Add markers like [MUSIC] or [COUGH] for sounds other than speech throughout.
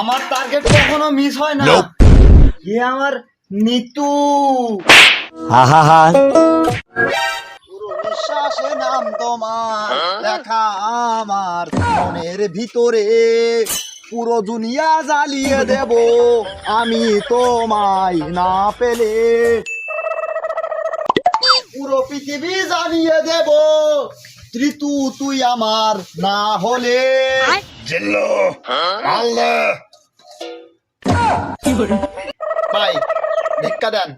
আমার টার্গেট কখনো মিস হয় না। এ আমার নিতু। পুরো নিঃশ্বাসে নাম তোমার দেখা আমার মনের ভিতরে। পুরো দুনিয়া জ্বালিয়ে দেব আমি তোমায় না পেলে। পুরো পৃথিবী জ্বালিয়ে দেব ঋতু তুই আমার না হলে। জিল্লো। আল্লাহ ভাই ভিক্ষা দেন।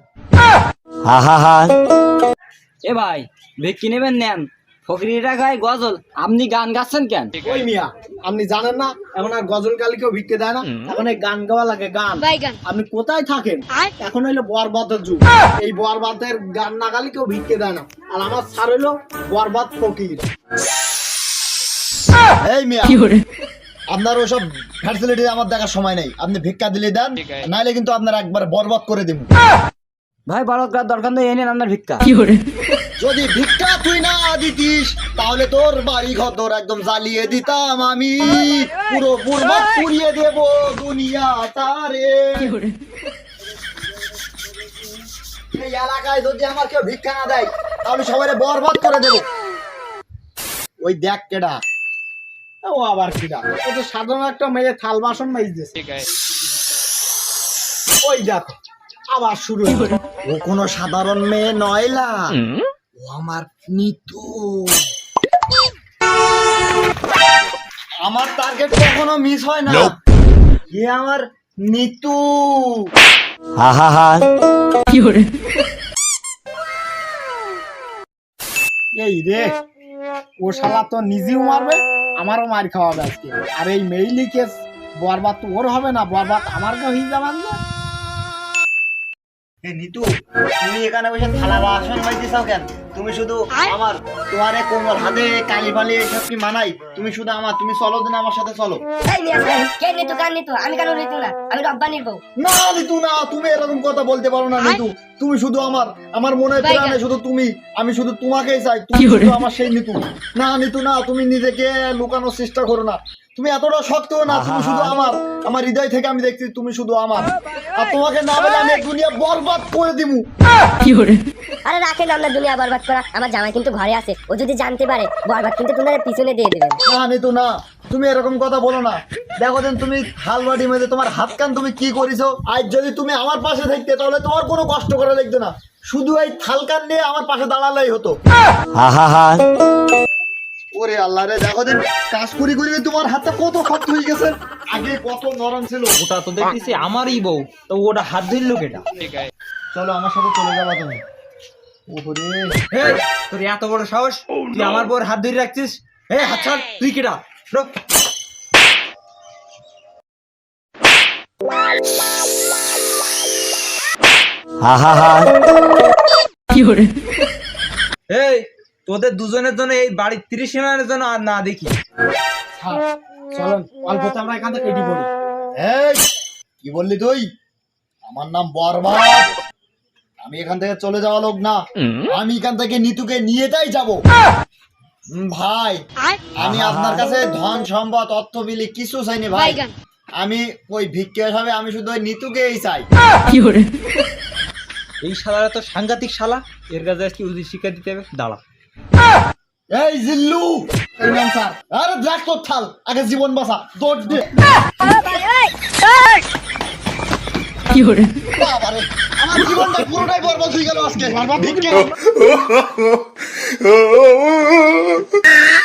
এ ভাই ভিক্ষি নেবেন নেন। ফকরিরা গায়ে গজল। আপনি গান গাচ্ছেন কেন? ওই মিয়া আপনি জানেন না এখন আর গজল গালি কেউ ভিক্ষে দেয় না। এখন এই গান গাওয়া লাগে গান। আপনি কোথায় থাকেন? এখন হইল বরবাদের যুগ। এই বরবাদের গান না গালি কেউ ভিক্ষে দেয় না। আর আমার স্যার হইল বরবাদ ফকির। এই মিয়া আপনার ওসব ফ্যাসিলিটি আমার দেখার সময় নেই। আপনি ভিক্ষা দিলে দেন নাইলে কিন্তু আপনার একবার বরবাদ করে দিব ভাই বারো গ্রাম দরকার নেই এনে আপনার ভিক্ষা। যদি ভিক্ষা তুই না দিতিস তাহলে তোর বাড়ি ঘর তোর একদম জ্বালিয়ে দিতাম আমি। পুরো বরবাদ পুড়িয়ে দেব দুনিয়া তারে। এই এলাকায় যদি আমার কেউ ভিক্ষা না দেয় তাহলে সবাই বরবাদ করে দেব। ওই দেখ কেডা। ও আবার কিডা ও তো সাধারণ একটা মেয়ে থাল বাসন মেজতেছে। ওই দেখো আবার শুরু ও কোনো সাধারণ মেয়ে নয়লা ও আমার নিতু। আমার টার্গেট কখনো মিস হয় না। এ আমার নিতু। এই রে ও শালা তো নিজেও মারবে? আমারও মার খাওয়া আজকে। আর এই মেইলি কেস, বরবাদ তো ওর হবে না, বরবাদ আমার হয়ে যাবেন না এ নিতু, তুমি এখানে বসে থালা বাসন মাইতেছাও কেন? তুমি শুধু আমার তোমার কোমর হাতে কালি বালি এসব কি মানাই? তুমি শুধু আমার তুমি চলো দিন আমার সাথে চলো। এই মিয়া সাহেব, কে নিতু কার নিতু আমি কেন নিতু না আমি রব্বানির বউ। না নিতু না তুমি এরকম কথা বলতে পারো না নিতু তুমি শুধু আমার আমার মনে প্রাণে শুধু তুমি আমি শুধু তোমাকেই চাই তুমি শুধু আমার সেই নিতু না নিতু না তুমি নিজেকে লুকানোর চেষ্টা করো না। তুমি এতটা শক্ত না তুমি শুধু আমার আমার হৃদয় থেকে আমি দেখছি তুমি শুধু আমার। আর তোমাকে না বলে আমি দুনিয়া বরবাদ করে দিমু। আরে রাখেন আমরা দুনিয়া বরবাদ করা আমার জামাই কিন্তু ঘরে আছে ও যদি জানতে পারে বরবাদ কিন্তু তোমাদের পিছনে দিয়ে দেবে। না আমি তো না তুমি এরকম কথা বলো না। দেখো দেন তুমি হালবাটি মেঝে তোমার হাত কান তুমি কি করিছো আজ যদি তুমি আমার পাশে থাকতে তাহলে তোমার কোনো কষ্ট করা লাগতো না। শুধু এই থালকান নিয়ে আমার পাশে দাঁড়ালেই হতো। ওরে আল্লাহ রে দেখো দিন কাজ করি করি তোমার হাতটা কত শক্ত হয়ে গেছে। আগে কত নরম ছিল। ওটা তো দেখতেছি আমারই বউ তো ওটা হাত ধরলো কেটা? চলো আমার সাথে চলে যাবা তুমি। ওরে এই তোর এত বড় সাহস? তুই আমার বউর হাত ধরে রাখছিস? এই হাত ছাড় তুই কেটা? রো। এই তোদের দুজনের জন্য এই বাড়ির তিরিশ জনের জন্য আর না দেখি। চলুন অল্পতে আমরা এখান থেকে কেটে পড়ি এই কি বললি তুই? আমার নাম বরবাদ। আমি এখান থেকে চলে যাওয়া লোক না। আমি এখান থেকে নিতুকে নিয়েটাই যাব। ভাই আমি আপনার কাছে ধন সম্পদ অর্থ বিলি কিছু চাইনি ভাই। আমি ওই ভিক্ষা হিসাবে আমি শুধু ওই নিতুকেই চাই। কি করে এই শালারা তো সাংঘাতিক শালা। এর কাছে উচিত শিক্ষা দিতে হবে। দাঁড়া। এই জিল্লু! স্যার আরে দেখ তোর থাল আগে জীবন বাঁচা দৌড় দে। বাবারে আমার জীবনটা পুরোটাই বরবাদ হয়ে গেল আজকে। ভিক্ষা [LAUGHS]